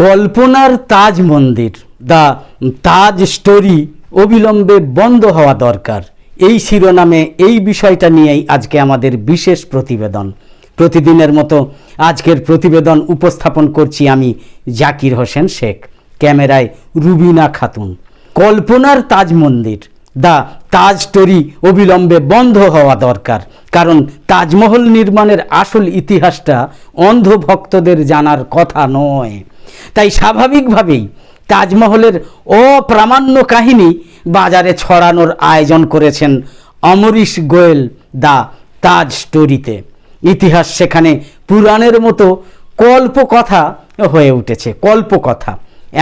কল্পনার তাজ মন্দির the Taj story অবিলম্বে বন্ধ হওয়া দরকার। এই শিরোনামে এই বিষয়টা নিয়েই আজকে আমাদের বিশেষ প্রতিবেদন। প্রতিদিনের মতো আজকের প্রতিবেদন উপস্থাপন করছি আমি জাকির হোসেন শেখ, ক্যামেরায় রুবিনা খাতুন। কল্পনার তাজ মন্দির দ্য তাজ স্টোরি অবিলম্বে বন্ধ হওয়া দরকার, কারণ তাজমহল নির্মাণের আসল ইতিহাসটা অন্ধ ভক্তদের জানার কথা নয়। তাই স্বাভাবিকভাবেই তাজমহলের অপ্রামাণ্য কাহিনী বাজারে ছড়ানোর আয়োজন করেছেন অমরিশ গোয়েল দ্য তাজ স্টোরিতে। ইতিহাস সেখানে পুরাণের মতো কল্পকথা হয়ে উঠেছে, কল্পকথা।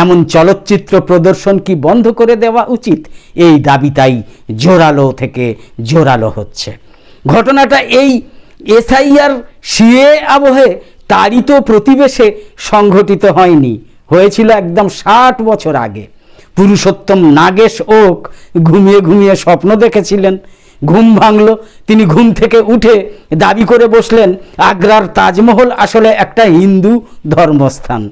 এমন চলচ্চিত্র প্রদর্শন কি বন্ধ করে দেওয়া উচিত? এই দাবি তাই জোরালো থেকে জোরালো হচ্ছে। ঘটনাটা এই এসআইআর সিএ আবহে তারই তো প্রতিবেশে সংঘটিত হয়নি। হয়েছিল একদম ষাট বছর আগে। পুরুষোত্তম নাগেশ ওক ঘুমিয়ে ঘুমিয়ে স্বপ্ন দেখেছিলেন। ঘুম ভাঙল, তিনি ঘুম থেকে উঠে দাবি করে বসলেন, আগ্রার তাজমহল আসলে একটা হিন্দু ধর্মস্থান।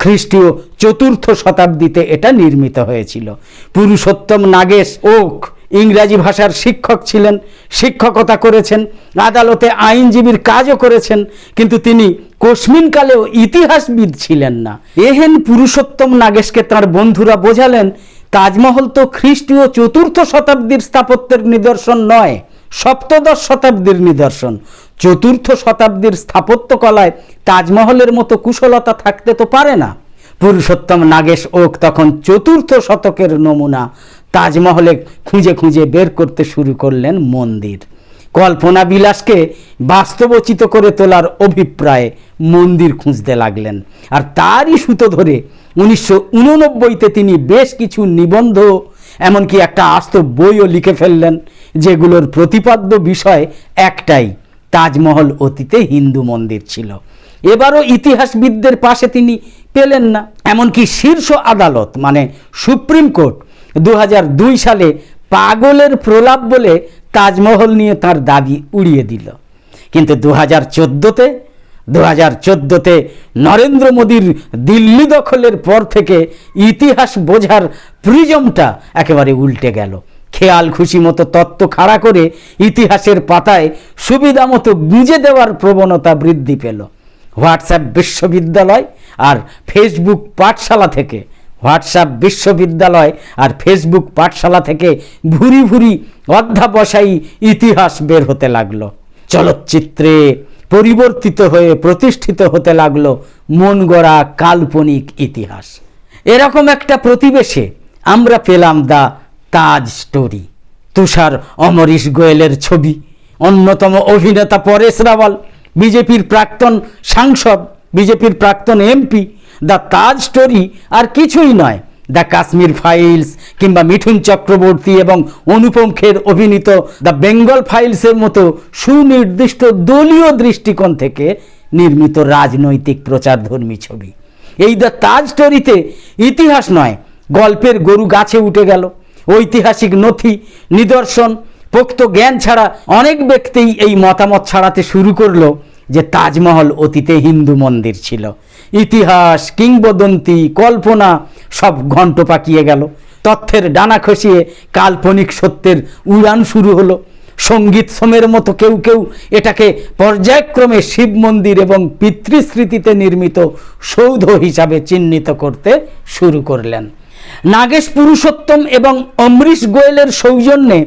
খ্রিস্টীয় চতুর্থ শতাব্দীতে এটা নির্মিত হয়েছিল। পুরুষোত্তম নাগেশ ওক ইংরাজি ভাষার শিক্ষক ছিলেন, শিক্ষকতা করেছেন, আদালতে আইনজীবীর কাজও করেছেন, কিন্তু তিনি কোশ্মিনকালেও ইতিহাসবিদ ছিলেন না। এহেন পুরুষোত্তম নাগেশকে তার বন্ধুরা বোঝালেন, তাজমহল তো খ্রিস্টীয় চতুর্থ শতাব্দীর স্থাপত্যের নিদর্শন নয়, সপ্তদশ শতাব্দীর নিদর্শন। চতুর্থ শতাব্দীর স্থাপত্যকলায় তাজমহলের মতো কুশলতা থাকতে তো পারে না। পুরুষোত্তম নাগেশ ওক তখন চতুর্থ শতকের নমুনা তাজমহলে খুঁজে খুঁজে বের করতে শুরু করলেন মন্দির। কল্পনা বিলাসকে বাস্তবচিত করে তোলার অভিপ্রায়ে মন্দির খুঁজতে লাগলেন। আর তারই সুতো ধরে উনিশশো উননব্বইতে তিনি বেশ কিছু নিবন্ধ, এমনকি একটা আস্ত বইও লিখে ফেললেন, যেগুলোর প্রতিপাদ্য বিষয় একটাই, তাজমহল অতীতে হিন্দু মন্দির ছিল। এবারও ইতিহাসবিদদের পাশে তিনি পেলেন না। এমনকি শীর্ষ আদালত মানে সুপ্রিম কোর্ট দু হাজার দুই সালে পাগলের প্রলাপ বলে তাজমহল নিয়ে তার দাবি উড়িয়ে দিল। কিন্তু দু হাজার চোদ্দোতে দু হাজার চোদ্দোতে নরেন্দ্র মোদীর দিল্লি দখলের পর থেকে ইতিহাস বোঝার প্রিজমটা একেবারে উল্টে গেল। খেয়াল খুশি মতো তত্ত্ব খাড়া করে ইতিহাসের পাতায় সুবিধা মতো গুঁজে দেওয়ার প্রবণতা বৃদ্ধি পেল। হোয়াটসঅ্যাপ বিশ্ববিদ্যালয় আর ফেসবুক পাঠশালা থেকে। হোয়াটসঅ্যাপ বিশ্ববিদ্যালয় আর ফেসবুক পাঠশালা থেকে ভুরি ভুরি অধ্যাবসায়ী ইতিহাস বের হতে লাগল। চলচ্চিত্রে পরিবর্তিত হয়ে প্রতিষ্ঠিত হতে লাগল মন গড়া কাল্পনিক ইতিহাস। এরকম একটা প্রতিবেশে আমরা পেলাম দা তাজ স্টোরি, তুষার অমরিশ গোয়েলের ছবি, অন্যতম অভিনেতা পরেশ রাওয়াল বিজেপির প্রাক্তন সাংসদ, বিজেপির প্রাক্তন এমপি, দ্য তাজ স্টোরি আর কিছুই নয়। দ্য কাশ্মীর ফাইলস কিংবা মিঠুন চক্রবর্তী এবং অনুপম খের অভিনীত দ্য বেঙ্গল ফাইলসের মতো সুনির্দিষ্ট দলীয় দৃষ্টিকোণ থেকে নির্মিত রাজনৈতিক প্রচারধর্মী ছবি। এই দ্য তাজ স্টোরিতে ইতিহাস নয়, গল্পের গরু গাছে উঠে গেল। ঐতিহাসিক নথি, নিদর্শন পোক্ত জ্ঞান ছাড়া অনেক ব্যক্তিই এই মতামত ছাড়াতে শুরু করল যে তাজমহল অতীতে হিন্দু মন্দির ছিল। ইতিহাস, কিংবদন্তি, কল্পনা সব ঘণ্ট পাকিয়ে গেল। তথ্যের ডানা খসিয়ে কাল্পনিক সত্যের উড়ান শুরু হলো। সংগীত সোমের মতো কেউ কেউ এটাকে পর্যায়ক্রমে শিব মন্দির এবং পিতৃস্মৃতিতে নির্মিত সৌধ হিসাবে চিহ্নিত করতে শুরু করলেন। নাগেশ পুরুষোত্তম এবং অমরিশ গোয়েলের সৌজন্যে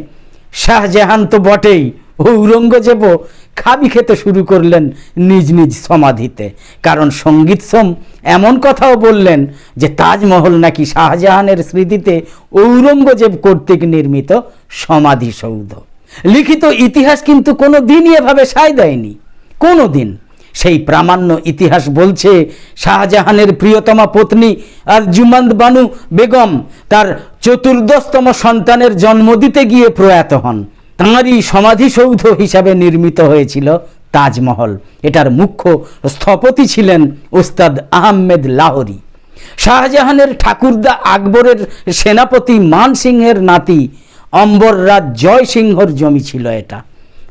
শাহজাহান তো বটেই। ঔরঙ্গজেবও খাবি খেতে শুরু করলেন নিজ নিজ সমাধিতে। কারণ সংগীত সোম এমন কথাও বললেন যে, তাজমহল নাকি শাহজাহানের স্মৃতিতে ঔরঙ্গজেব কর্তৃক নির্মিত সমাধিসৌধ। লিখিত ইতিহাস কিন্তু কোনো দিনই এভাবে সায় দেয়নি। কোনো দিন সেই প্রামাণ্য ইতিহাস বলছে, শাহজাহানের প্রিয়তমা পত্নী আর জুমান্দ বানু বেগম তার চতুর্দশতম সন্তানের জন্ম দিতে গিয়ে প্রয়াত হন। তাঁরই সমাধিসৌধ হিসাবে নির্মিত হয়েছিল তাজমহল। এটার মুখ্য স্থপতি ছিলেন ওস্তাদ আহমেদ লাহোরি। শাহজাহানের ঠাকুরদা আকবরের সেনাপতি মান সিংহের নাতি অম্বররাজ জয় সিংহর জমি ছিল এটা।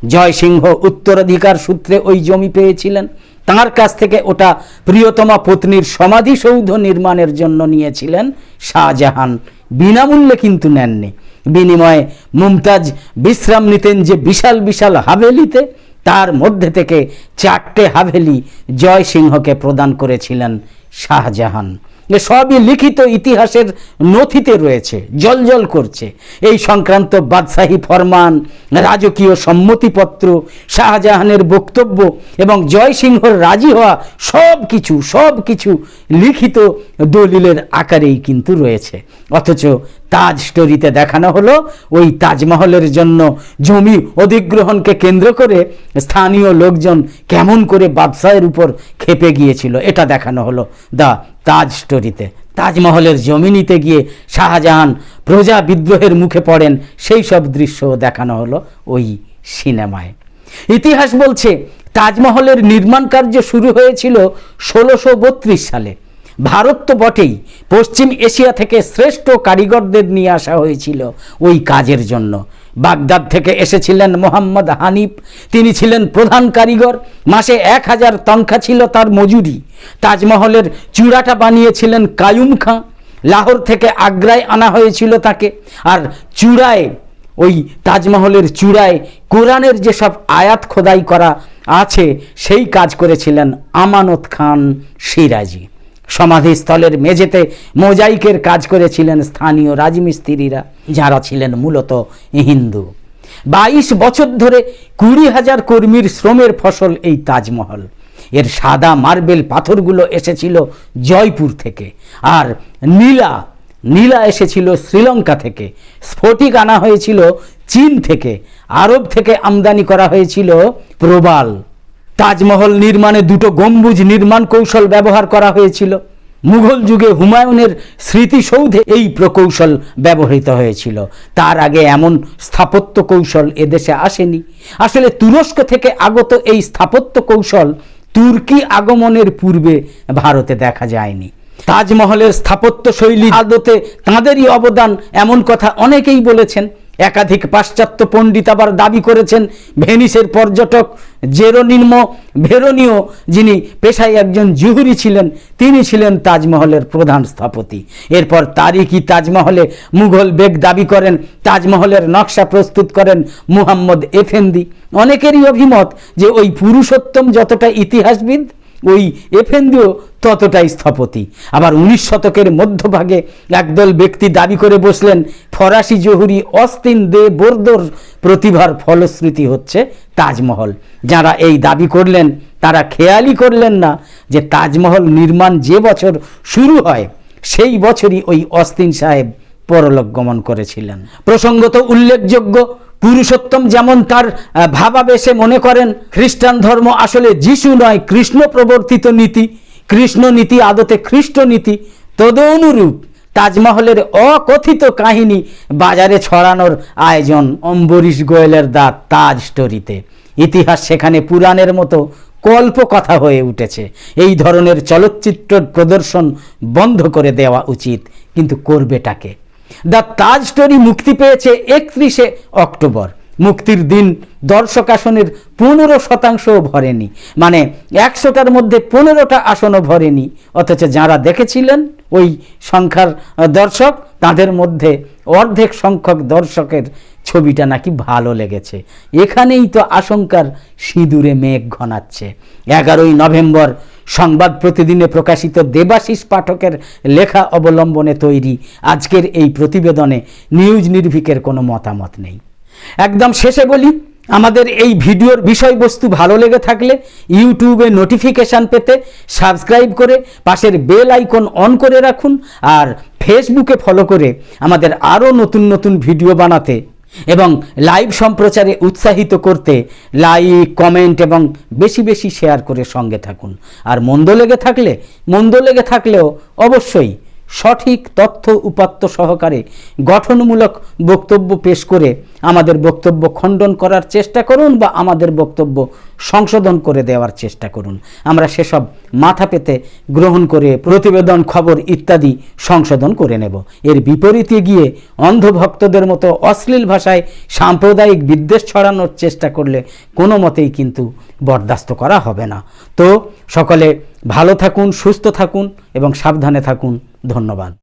জয়সিংহ উত্তরাধিকার সূত্রে ওই জমি পেয়েছিলেন। তাঁর কাছ থেকে ওটা প্রিয়তমা পত্নীর সমাধিসৌধ নির্মাণের জন্য নিয়েছিলেন শাহজাহান। বিনামূল্যে কিন্তু নেননি। বিনিময়ে মুমতাজ বিশ্রাম নিতেন যে বিশাল বিশাল হাভেলিতে। তার মধ্যে থেকে চারটে হাভেলি জয়সিংহকে প্রদান করেছিলেন শাহজাহান। সবই লিখিত ইতিহাসের নথিতে রয়েছে, জলজল করছে। এই সংক্রান্ত বাদশাহী ফরমান, রাজকীয় সম্মতিপত্র, শাহজাহানের বক্তব্য এবং জয়সিংহর রাজি হওয়া সব কিছু সব কিছু লিখিত দলিলের আকারেই কিন্তু রয়েছে। অথচ তাজ স্টোরিতে দেখানো হলো, ওই তাজমহলের জন্য জমি অধিগ্রহণকে কেন্দ্র করে স্থানীয় লোকজন কেমন করে ব্যবসায়ের উপর খেপে গিয়েছিল, এটা দেখানো হলো দা তাজ স্টোরিতে। তাজমহলের জমি নিতে গিয়ে শাহজাহান প্রজা বিদ্রোহের মুখে পড়েন, সেই সব দৃশ্যও দেখানো হলো ওই সিনেমায়। ইতিহাস বলছে, তাজমহলের নির্মাণ কার্য শুরু হয়েছিল ষোলোশো সালে। ভারত তো বটেই। পশ্চিম এশিয়া থেকে শ্রেষ্ঠ কারিগরদের নিয়ে আসা হয়েছিল ওই কাজের জন্য। বাগদাদ থেকে এসেছিলেন মোহাম্মদ হানিফ। তিনি ছিলেন প্রধান কারিগর। মাসে এক হাজার তনখা ছিল তার মজুরি। তাজমহলের চূড়াটা বানিয়েছিলেন কায়ুম খাঁ। লাহোর থেকে আগ্রায় আনা হয়েছিল তাকে। আর চূড়ায়, ওই তাজমহলের চূড়ায় কোরআনের যেসব আয়াত খোদাই করা আছে, সেই কাজ করেছিলেন আমানত খান সিরাজি। সমাধিস্থলের মেঝেতে মোজাইকের কাজ করেছিলেন স্থানীয় রাজমিস্ত্রিরা, যারা ছিলেন মূলত হিন্দু। বাইশ বছর ধরে কুড়ি হাজার কর্মীর শ্রমের ফসল এই তাজমহল। এর সাদা মার্বেল পাথরগুলো এসেছিল জয়পুর থেকে, আর নীলা নীলা এসেছিল শ্রীলঙ্কা থেকে। স্ফটিক আনা হয়েছিল চীন থেকে, আরব থেকে আমদানি করা হয়েছিল প্রবাল। তাজমহল নির্মাণে দুটো গম্বুজ নির্মাণ কৌশল ব্যবহার করা হয়েছিল। মুঘল যুগে হুমায়ুনের স্মৃতিসৌধে এই প্রকৌশল ব্যবহৃত হয়েছিল। তার আগে এমন স্থাপত্য কৌশল এদেশে আসেনি। আসলে তুরস্ক থেকে আগত এই স্থাপত্য কৌশল তুর্কি আগমনের পূর্বে ভারতে দেখা যায়নি। তাজমহলের স্থাপত্য শৈলী আদতে তাঁদেরই অবদান এমন কথা অনেকেই বলেছেন। একাধিক পাশ্চাত্য পণ্ডিত আবার দাবি করেছেন, ভেনিসের পর্যটক জেরোনিম্ম ভেরোনিও, যিনি পেশায় একজন জুহুরি ছিলেন, তিনি ছিলেন তাজমহলের প্রধান স্থপতি। এরপর তারিখই তাজমহলে মুঘল বেগ দাবি করেন, তাজমহলের নকশা প্রস্তুত করেন মুহাম্মদ এফেন্দি। অনেকেরই অভিমত যে ওই পুরুষোত্তম যতটা ইতিহাসবিদ ওই এফেন্দিও ততটাই স্থপতি। আবার উনিশ শতকের মধ্যভাগে একদল ব্যক্তি দাবি করে বসলেন, ফরাসি জহুরি অস্তিন দে বোর্দোর প্রতিভার ফলশ্রুতি হচ্ছে তাজমহল। যারা এই দাবি করলেন, তারা খেয়ালই করলেন না যে তাজমহল নির্মাণ যে বছর শুরু হয়, সেই বছরই ওই অস্তিন সাহেব পরলোক গমন করেছিলেন। প্রসঙ্গত উল্লেখযোগ্য পুরুষোত্তম যেমন তার ভাবাবেশে মনে করেন, খ্রিস্টান ধর্ম আসলে যিশু নয়, কৃষ্ণ প্রবর্তিত নীতি। কৃষ্ণ নীতি আদতে খ্রিস্ট নীতি। তদনুরূপ তাজমহলের অকথিত কাহিনী বাজারে ছড়ানোর আয়োজন অম্বরীশ গোয়েলের দা তাজ স্টোরিতে। ইতিহাস সেখানে পুরাণের মতো কল্প কথা হয়ে উঠেছে। এই ধরনের চলচ্চিত্র প্রদর্শন বন্ধ করে দেওয়া উচিত, কিন্তু করবেটাকে? দ্য তাজ স্টোরি মুক্তি পেয়েছে একত্রিশে অক্টোবর। মুক্তির দিন দর্শক আসনের পনেরো শতাংশও ভরেনি। মানে একশোটার মধ্যে পনেরোটা আসনও ভরেনি। অথচ যারা দেখেছিলেন ওই সংখ্যার দর্শক, তাদের মধ্যে অর্ধেক সংখ্যক দর্শকের ছবিটা নাকি ভালো লেগেছে। এখানেই তো আশঙ্কার সিঁদুরে মেঘ ঘনাচ্ছে। এগারোই নভেম্বর সংবাদ প্রতিদিনে প্রকাশিত দেবাশিস পাঠকের লেখা অবলম্বনে তৈরি আজকের এই প্রতিবেদনে নিউজ নির্ভিকের কোনো মতামত নেই। একদম শেষে বলি, আমাদের এই ভিডিওর বিষয়বস্তু ভালো লেগে থাকলে ইউটিউবে নোটিফিকেশান পেতে সাবস্ক্রাইব করে পাশের বেল আইকন অন করে রাখুন আর ফেসবুকে ফলো করে আমাদের আরও নতুন নতুন ভিডিও বানাতে এবং লাইভ সম্প্রচারে উৎসাহিত করতে লাইক, কমেন্ট এবং বেশি বেশি শেয়ার করে সঙ্গে থাকুন। আর মন্দ লেগে থাকলে, মন্দ লেগে থাকলেও অবশ্যই সঠিক তথ্য উপাত্ত সহকারে গঠনমূলক বক্তব্য পেশ করে আমাদের বক্তব্য খণ্ডন করার চেষ্টা করুন বা আমাদের বক্তব্য সংশোধন করে দেওয়ার চেষ্টা করুন। আমরা সেসব মাথা পেতে গ্রহণ করে প্রতিবেদন, খবর ইত্যাদি সংশোধন করে নেব। এর বিপরীতে গিয়ে অন্ধভক্তদের মতো অশ্লীল ভাষায় সাম্প্রদায়িক বিদ্বেষ ছড়ানোর চেষ্টা করলে কোনো মতেই কিন্তু বরদাস্ত করা হবে না। তো সকলে ভালো থাকুন, সুস্থ থাকুন এবং সাবধানে থাকুন। ধন্যবাদ।